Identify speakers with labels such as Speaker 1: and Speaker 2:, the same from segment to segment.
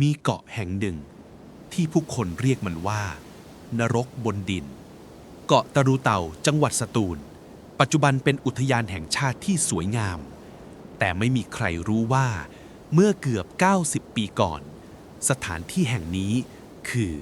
Speaker 1: มีเกาะแห่งหนึ่ง ที่ผู้คนเรียกมันว่า นรกบนดิน เกาะตะรูเต่าจังหวัดสตูล ปัจจุบันเป็นอุทยานแห่งชาติที่สวยงาม แต่ไม่มีใครรู้ว่า เมื่อเกือบ 90 ปีก่อน สถานที่แห่งนี้คือ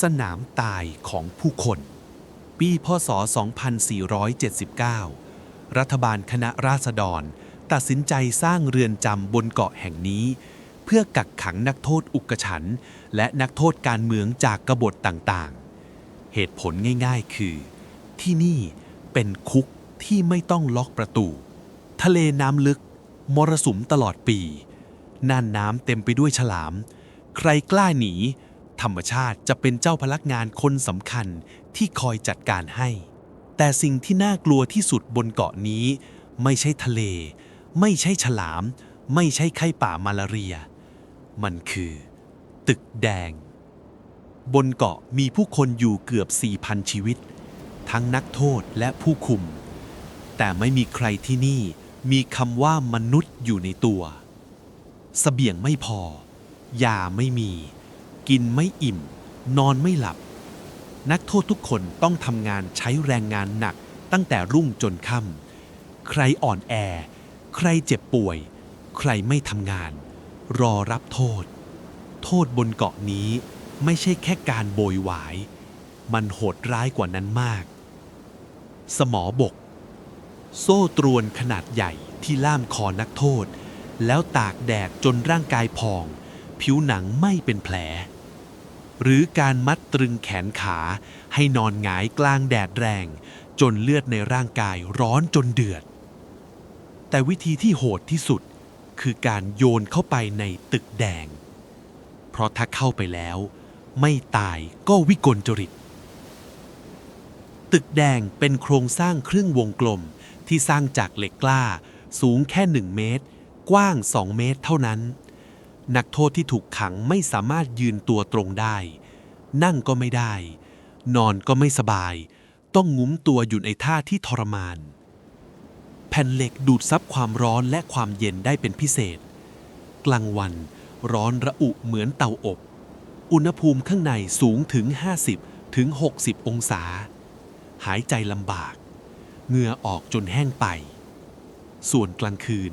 Speaker 1: สนามตายของผู้คน ปีพศ 2479 รัฐบาลคณะราษฎร ตัดสินใจสร้างเรือนจำบนเกาะแห่งนี้ เพื่อกักขังนักโทษอุกฉันและนักโทษการเมืองจากกบฏต่างๆ เหตุผลง่าย ๆ คือ ที่นี่เป็นคุกที่ไม่ต้องล็อกประตู ทะเลน้ำลึก มรสุมตลอดปี น่านน้ำเต็มไปด้วยฉลาม ใครกล้าหนี ธรรมชาติจะเป็นเจ้าพนักงานคนสำคัญที่คอยจัดการให้ แต่สิ่งที่น่ากลัวที่สุดบนเกาะนี้ ไม่ใช่ทะเล ไม่ใช่ฉลาม ไม่ใช่ไข้ป่ามาลาเรีย มันคือ ตึกแดง บนเกาะมีผู้คนอยู่เกือบ 4,000 ชีวิต ทั้งนักโทษและผู้คุม แต่ไม่มีใครที่นี่มีคำว่ามนุษย์อยู่ในตัวเสบียงไม่พอ ยาไม่มี กินไม่อิ่ม นอนไม่หลับ นักโทษทุกคนต้องทำงานใช้แรงงานหนักตั้งแต่รุ่งจนค่ำใครอ่อนแอ ใครเจ็บป่วย ใครไม่ทำงาน รอรับโทษ โทษบนเกาะนี้ไม่ใช่แค่การโบยหวาย มันโหดร้ายกว่านั้นมาก สมอบก โซ่ตรวนขนาดใหญ่ที่ล่ามคอนักโทษ แล้วตากแดดจนร่างกายพอง ผิวหนังไม่เป็นแผล หรือการมัดตรึงแขนขาให้นอนหงายกลางแดดแรง จนเลือดในร่างกายร้อนจนเดือด แต่วิธีที่โหดที่สุด คือการโยนเข้าไปในตึกแดง เพราะถ้าเข้าไปแล้ว ไม่ตายก็วิกลจริต ตึกแดงเป็นโครงสร้างครึ่งวงกลมที่สร้างจากเหล็กกล้า สูงแค่ 1 เมตร กว้าง 2 เมตรเท่านั้น นักโทษที่ถูกขังไม่สามารถยืนตัวตรงได้ นั่งก็ไม่ได้ นอนก็ไม่สบาย ต้องงุ้มตัวอยู่ในท่าที่ทรมาน แผ่นเหล็กดูดซับความร้อนและความเย็นได้เป็นพิเศษ กลางวันร้อนระอุเหมือนเตาอบ อุณหภูมิข้างในสูงถึง 50 ถึง 60 องศา หายใจลำบาก เหงื่อออกจนแห้งไป ส่วนกลางคืน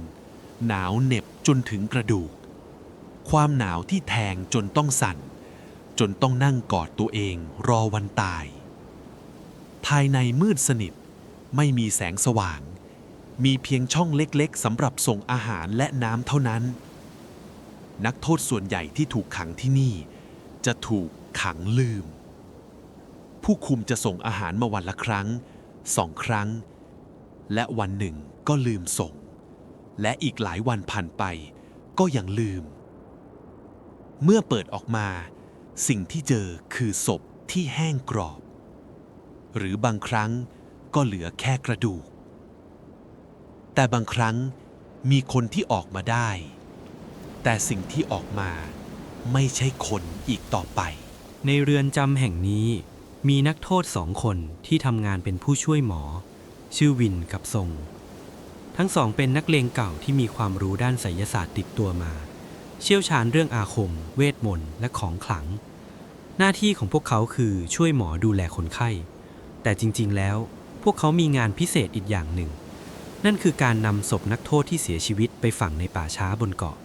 Speaker 1: หนาวเหน็บจนถึงกระดูก ความหนาวที่แทงจนต้องสั่น จนต้องนั่งกอดตัวเองรอวันตาย ภายในมืดสนิทไม่มีแสงสว่าง มีเพียงช่องเล็กๆสำหรับส่งอาหารและน้ำเท่านั้น นักโทษส่วนใหญ่ที่ถูกขังที่นี่ จะถูกขังลืม ผู้คุมจะส่งอาหารมาวันละครั้งสองครั้ง และวันหนึ่งก็ลืมส่ง และอีกหลายวันผ่านไป ก็ยังลืม เมื่อเปิดออกมา สิ่งที่เจอคือศพที่แห้งกรอบ หรือบางครั้งก็เหลือแค่กระดูก แต่บางครั้งมีคนที่ออกมาได้ แต่สิ่งที่ออกมาไม่ใช่คนอีกต่อไป
Speaker 2: ในเรือนจำแห่งนี้ มีนักโทษสองคนที่ทำงานเป็นผู้ช่วยหมอ ชื่อวินกับทรง ทั้งสองเป็นนักเลงเก่าที่มีความรู้ด้านไสยศาสตร์ติดตัวมา เชี่ยวชาญเรื่องอาคม เวทมนต์และของขลัง หน้าที่ของพวกเขาคือช่วยหมอดูแลคนไข้ แต่จริงๆแล้ว พวกเขามีงานพิเศษอีกอย่างหนึ่ง นั่นคือการนำศพนักโทษที่เสียชีวิตไปฝังในป่าช้าบนเกาะ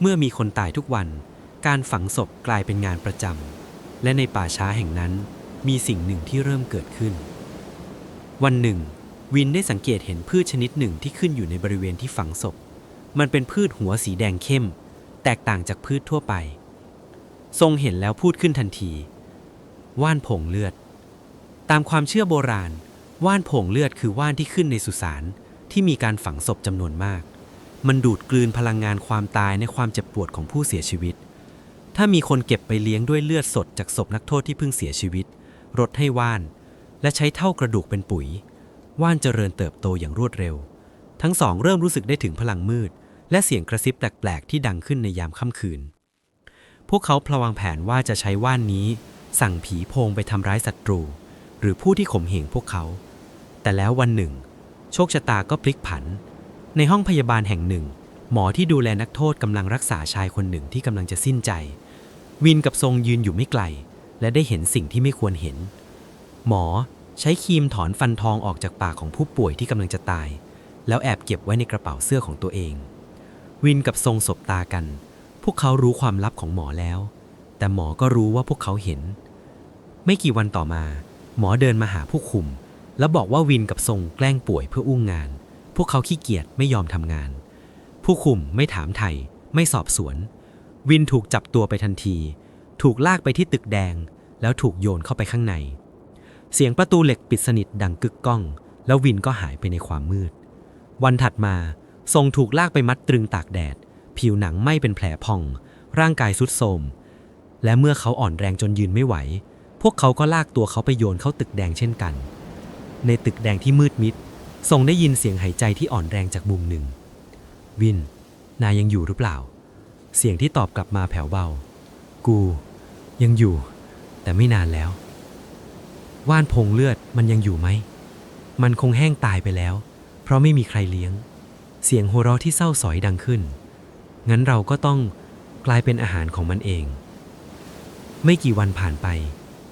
Speaker 2: เมื่อมีคนตายทุกวัน การฝังศพกลายเป็นงานประจำ และในป่าช้าแห่งนั้น มีสิ่งหนึ่งที่เริ่มเกิดขึ้น วันหนึ่ง วินได้สังเกตเห็นพืชชนิดหนึ่งที่ขึ้นอยู่ในบริเวณที่ฝังศพ มันเป็นพืชหัวสีแดงเข้ม แตกต่างจากพืชทั่วไป ทรงเห็นแล้วพูดขึ้นทันที ว่านผงเลือด ตามความเชื่อโบราณ ว่านผงเลือดคือว่านที่ขึ้นในสุสาน ที่มีการฝังศพจำนวนมาก มันดูดกลืนพลังงานความตายในความเจ็บปวดของผู้เสียชีวิต ถ้ามีคนเก็บไปเลี้ยงด้วยเลือดสดจากศพนักโทษที่เพิ่งเสียชีวิต รดให้ว่าน และใช้เท่ากระดูกเป็นปุ๋ย ว่านเจริญเติบโตอย่างรวดเร็ว ทั้งสองเริ่มรู้สึกได้ถึงพลังมืด และเสียงกระซิบแปลกๆที่ดังขึ้นในยามค่ำคืน พวกเขาพลวางแผนว่าจะใช้ว่านนี้ สั่งผีโพงไปทำร้ายศัตรู หรือผู้ที่ข่มเหงพวกเขา แต่แล้ววันหนึ่ง โชคชะตาก็พลิกผัน ในห้องพยาบาลแห่งหนึ่ง
Speaker 3: หมอที่ดูแลนักโทษกำลังรักษาชายคนหนึ่งที่กำลังจะสิ้นใจ วินกับทรงยืนอยู่ไม่ไกล และได้เห็นสิ่งที่ไม่ควรเห็น หมอใช้ครีมถอนฟันทองออกจากปากของผู้ป่วยที่กำลังจะตาย แล้วแอบเก็บไว้ในกระเป๋าเสื้อของตัวเอง วินกับทรงสบตากัน พวกเขารู้ความลับของหมอแล้ว แต่หมอก็รู้ว่าพวกเขาเห็น ไม่กี่วันต่อมา หมอเดินมาหาผู้คุม แล้วบอกว่าวินกับทรงแกล้งป่วยเพื่ออุ้งงาน พวกเขาขี้เกียจไม่ยอมทำงาน ผู้คุมไม่ถามไทย ไม่สอบสวน วินถูกจับตัวไปทันที ถูกลากไปที่ตึกแดง แล้วถูกโยนเข้าไปข้างใน เสียงประตูเหล็กปิดสนิทดังกึกก้อง แล้ววินก็หายไปในความมืด วันถัดมาทรงถูกลากไปมัดตรึงตากแดด ผิวหนังไหม้เป็นแผลพอง ร่างกายสุดโทรมและเมื่อเขาอ่อนแรงจนยืนไม่ไหว พวกเขาก็ลากตัวเขาไปโยนเข้าตึกแดงเช่นกัน ในตึกแดงที่มืดมิดทรงได้ยินเสียงหายใจที่อ่อนแรงจากมุมหนึ่ง วิน นายยังอยู่หรือเปล่า เสียงที่ตอบกลับมาแผ่วเบา กู ยังอยู่ แต่ไม่นานแล้ว ว่านพงเลือดมันยังอยู่ไหม มันคงแห้งตายไปแล้ว เพราะไม่มีใครเลี้ยง เสียงโหเราะที่เศร้าสอยดังขึ้น งั้นเราก็ต้องกลายเป็นอาหารของมันเอง ไม่กี่วันผ่านไป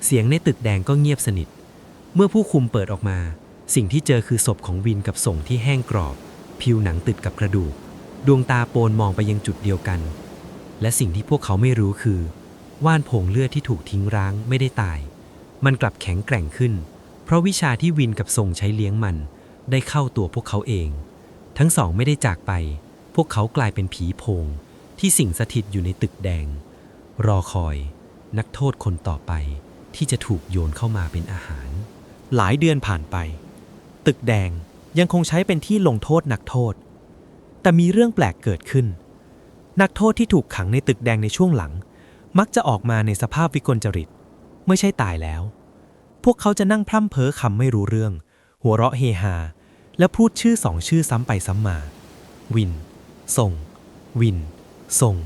Speaker 3: เสียงในตึกแดงก็เงียบสนิท เมื่อผู้คุมเปิดออกมา สิ่งที่เจอคือศพของวินกับส่งที่แห้งกรอบ ผิวหนังติดกับกระดูก ดวงตาโปนมองไปยังจุดเดียวกัน และสิ่งที่พวกเขาไม่รู้คือ ว่านผงเลือดที่ถูกทิ้งร้างไม่ได้ตาย มันกลับแข็งแกร่งขึ้น เพราะวิชาที่วินกับทรงใช้เลี้ยงมัน ได้เข้าตัวพวกเขาเอง ทั้งสองไม่ได้จากไป พวกเขากลายเป็นผีโพง ที่สิงสถิตอยู่ในตึกแดง รอคอย นักโทษคนต่อไปที่จะถูกโยนเข้ามาเป็นอาหาร
Speaker 2: หลายเดือนผ่านไป ตึกแดงยังคงใช้เป็นที่ลงโทษนักโทษ แต่มีเรื่องแปลกเกิดขึ้น นักโทษที่ถูกขังในตึกแดงในช่วงหลัง มักจะออกมาในสภาพวิกลจริต ไม่ใช่ตายแล้ว พวกเขาจะนั่งพร่ำเพ้อคำไม่รู้เรื่อง หัวเราะเฮฮา และพูดชื่อสองชื่อซ้ำไปซ้ำมา วินส่ง วินส่ง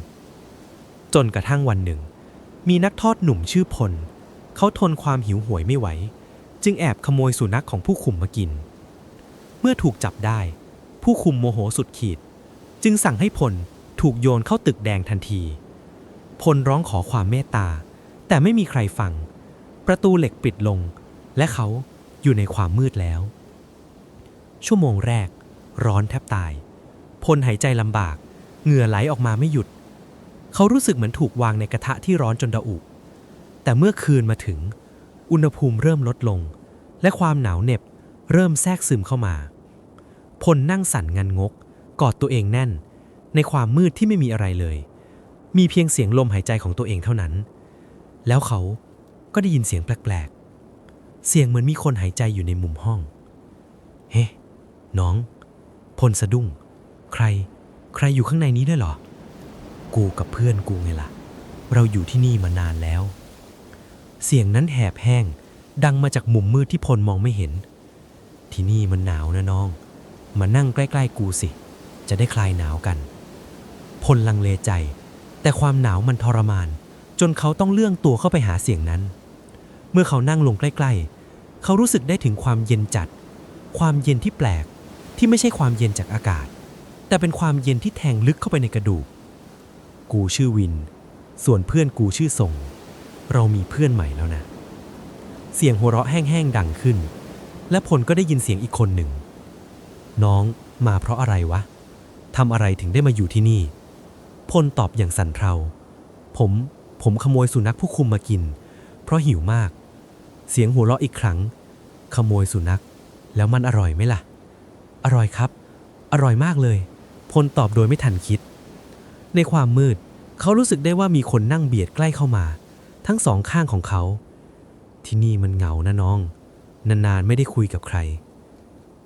Speaker 2: จนกระทั่งวันหนึ่ง มีนักโทษหนุ่มชื่อพล เขาทนความหิวโหวยไม่ไหว จึงแอบขโมยสุนัขของผู้คุมมากิน เมื่อถูกจับได้ ผู้คุมโมโหสุดขีด จึงสั่งให้พลถูกโยนเข้าตึกแดงทันที พลร้องขอความเมตตา แต่ไม่มีใครฟัง ประตูเหล็กปิดลง และเขาอยู่ในความมืดแล้ว ชั่วโมงแรก ร้อนแทบตาย พลหายใจลำบาก เหงื่อไหลออกมาไม่หยุด เขารู้สึกเหมือนถูกวางในกระทะที่ร้อนจนระอุ แต่เมื่อคืนมาถึง อุณหภูมิเริ่มลดลง และความหนาวเหน็บเริ่มแทรกซึมเข้ามา พลนั่งสั่นงันงก กอดตัวเองแน่น ในความมืดที่ไม่มีอะไรเลย มีเพียงเสียงลมหายใจของตัวเองเท่านั้น แล้วเขาก็ได้ยินเสียงแปลกๆ เสียงเหมือนมีคนหายใจอยู่ในมุมห้อง เฮ้ น้อง พลสะดุ้ง ใคร ใครอยู่ข้างในนี้ด้วยเหรอ กูกับเพื่อนกูไงล่ะ เราอยู่ที่นี่มานานแล้ว เสียงนั้นแหบแห้ง ดังมาจากมุมมืดที่พลมองไม่เห็น ที่นี่มันหนาวนะน้อง มานั่งใกล้ๆกูสิ จะได้คลายหนาวกัน พลลังเลใจ แต่ความหนาวมันทรมาน จนเขาต้องเลื่องตัวเข้าไปหาเสียงนั้น เมื่อเขานั่งลงใกล้ ๆ เขารู้สึกได้ถึงความเย็นจัด ความเย็นที่แปลกที่ไม่ใช่ความเย็นจากอากาศ แต่เป็นความเย็นที่แทงลึกเข้าไปในกระดูก กูชื่อวิน ส่วนเพื่อนกูชื่อส่ง เรามีเพื่อนใหม่แล้วนะ เสียงหัวเราะแห้งๆดังขึ้น และพลก็ได้ยินเสียงอีกคนหนึ่ง น้องมาเพราะอะไรวะทำอะไรถึงได้มาอยู่ที่นี่ พลตอบอย่างสั่นเทา ผม ผมขโมยสุนัขผู้คุมมากิน เพราะหิวมาก เสียงหัวเราะอีกครั้ง ขโมยสุนัข แล้วมันอร่อยไหมล่ะ อร่อยครับ อร่อยมากเลย พลตอบโดยไม่ทันคิด ในความมืด เขารู้สึกได้ว่ามีคนนั่งเบียดใกล้เข้ามา ทั้งสองข้างของเขา ที่นี่มันเหงานะน้อง นานๆไม่ได้คุยกับใคร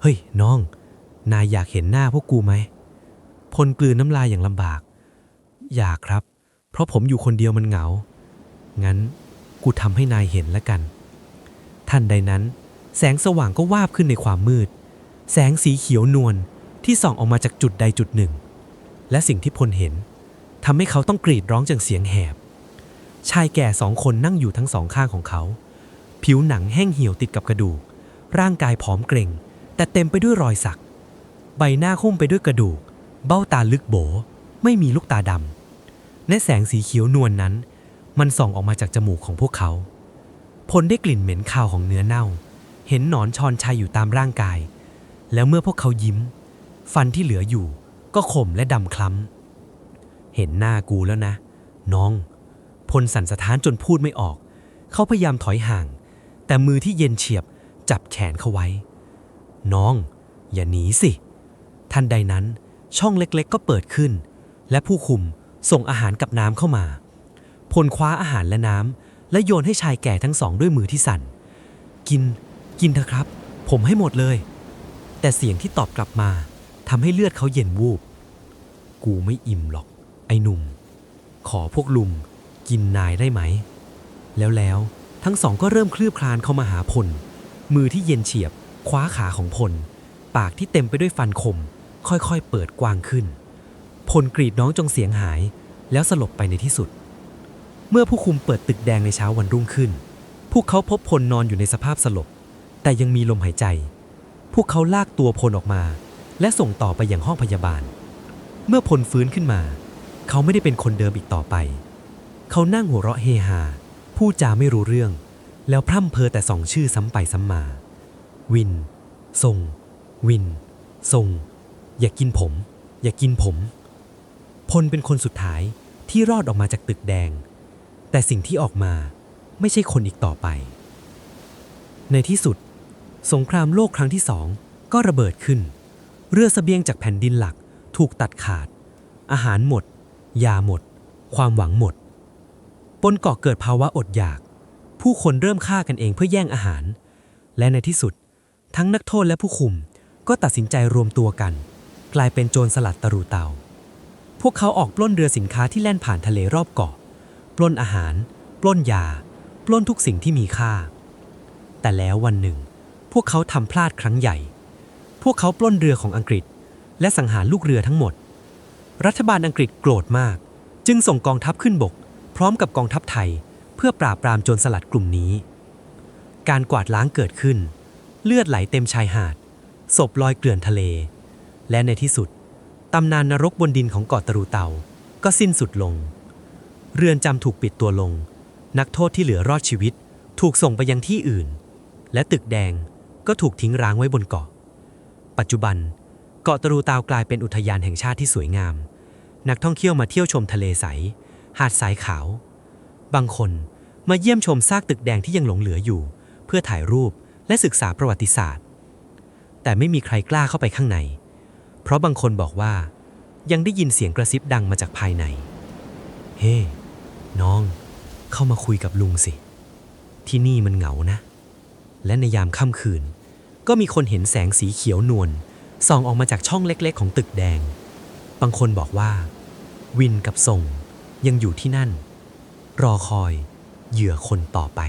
Speaker 2: เฮ้ย น้อง นายอยากเห็นหน้าพวกกูไหมพลกลืนน้ำลายอย่างลำบาก อยากครับ เพราะผมอยู่คนเดียวมันเหงา งั้นกูทำให้นายเห็นแล้วกันทันใดนั้น แสงสว่างก็วาบขึ้นในความมืด แสงสีเขียวนวลที่ส่องออกมาจากจุดใดจุดหนึ่ง และสิ่งที่พลเห็นทำให้เขาต้องกรีดร้องจนเสียงแหบ ชายแก่สองคนนั่งอยู่ทั้งสองข้างของเขา ผิวหนังแห้งเหี่ยวติดกับกระดูก ร่างกายผอมเกร็ง แต่เต็มไปด้วยรอยสัก ใบหน้าหุ้มไปด้วยกระดูก เบ้าตาลึกโบ ไม่มีลูกตาดำและแสงสีเขียวนวลนนั้น มันส่องออกมาจากจมูกของพวกเขา พลได้กลิ่นเหม็นคาวของเนื้อเน่า เห็นหนอนชอนชัยอยู่ตามร่างกาย แล้วเมื่อพวกเขายิ้ม ฟันที่เหลืออยู่ ก็ขมและดำคล้ำเห็นหน้ากูแล้วนะ น้อง พลสั่นสะท้านจนพูดไม่ออก เขาพยายามถอยห่าง แต่มือที่เย็นเฉียบจับแขนเขาไว้ น้อง อย่าหนีสิ ทันใดนั้นช่องเล็กๆ ก็เปิดขึ้น และผู้คุมส่งอาหารกับน้ำเข้ามา พลคว้าอาหารและน้ำและโยนให้ชายแก่ทั้งสองด้วยมือที่สั่น กิน กินเถอะครับ ผมให้หมดเลย แต่เสียงที่ตอบกลับมาทำให้เลือดเขาเย็นวูบ กูไม่อิ่มหรอก ไอ้หนุ่ม ขอพวกลุง กินนายได้ไหม แล้วแล้วทั้งสองก็เริ่มคลืบคลานเข้ามาหาพล มือที่เย็นเฉียบ คว้าขาของพล ปากที่เต็มไปด้วยฟันคม ค่อยๆ เปิดกว้างขึ้น พลกรีดน้องจงเสียงหาย แล้วสลบไปในที่สุด เมื่อผู้คุมเปิดตึกแดงในเช้าวันรุ่งขึ้น พวกเขาพบพลนอนอยู่ในสภาพสลบ แต่ยังมีลมหายใจ พวกเขาลากตัวพลออกมา และส่งต่อไปยังห้องพยาบาล เมื่อพลฟื้นขึ้นมา เขาไม่ได้เป็นคนเดิมอีกต่อไป เขานั่งหัวเราะเฮฮาพูดจาไม่รู้เรื่อง แล้วพร่ำเพอแต่สองชื่อซ้ำไปซ้ำมา วิน ทรง วิน ทรง อย่ากินผม อย่ากินผม พลเป็นคนสุดท้ายที่รอดออกมาจากตึกแดง แต่สิ่งที่ออกมาไม่ใช่คนอีกต่อไป ในที่สุด สงครามโลกครั้งที่สองก็ระเบิดขึ้น เรือสเสบียงจากแผ่นดินหลักถูกตัดขาด อาหารหมด ยาหมด ความหวังหมด บนเกาะเกิดภาวะอดอยาก ผู้คนเริ่มฆ่ากันเองเพื่อแย่งอาหาร และในที่สุด ทั้งนักโทษและผู้คุมก็ตัดสินใจรวมตัวกัน กลายเป็นโจรสลัดตรูเตา พวกเขาออกปล้นเรือสินค้าที่แล่นผ่านทะเลรอบเกาะ ปล้นอาหาร ปล้นยา ปล้นทุกสิ่งที่มีค่า แต่แล้ววันหนึ่ง พวกเขาทำพลาดครั้งใหญ่ พวกเขาปล้นเรือของอังกฤษ และสังหารลูกเรือทั้งหมด รัฐบาลอังกฤษโกรธมาก จึงส่งกองทัพขึ้นบก พร้อมกับกองทัพไทยเพื่อปราบปรามโจรสลัดกลุ่มนี้ การกวาดล้างเกิดขึ้น เลือดไหลเต็มชายหาด ศพลอยเกลื่อนทะเล และในที่สุด ตำนานนรกบนดินของเกาะตรูเตาก็สิ้นสุดลง เรือนจำถูกปิดตัวลง นักโทษที่เหลือรอดชีวิตถูกส่งไปยังที่อื่น และตึกแดงก็ถูกทิ้งร้างไว้บนเกาะ ปัจจุบัน เกาะตรูเตากลายเป็นอุทยานแห่งชาติที่สวยงาม นักท่องเที่ยวมาเที่ยวชมทะเลใส หาดทรายขาว บางคนมาเยี่ยมชมซากตึกแดงที่ยังหลงเหลืออยู่ เพื่อถ่ายรูปและศึกษาประวัติศาสตร์ แต่ไม่มีใครกล้าเข้าไปข้างใน เพราะบางคนบอกว่า ยังได้ยินเสียงกระซิบดังมาจากภายใน เฮ้น้อง เข้ามาคุยกับลุงสิ ที่นี่มันเหงานะ และในยามค่ำคืน ก็มีคนเห็นแสงสีเขียวนวลส่องออกมาจากช่องเล็กๆ ของตึกแดง บางคนบอกว่า วินกับส่ง ยังอยู่ที่นั่น รอคอยเหยื่อคนต่อไป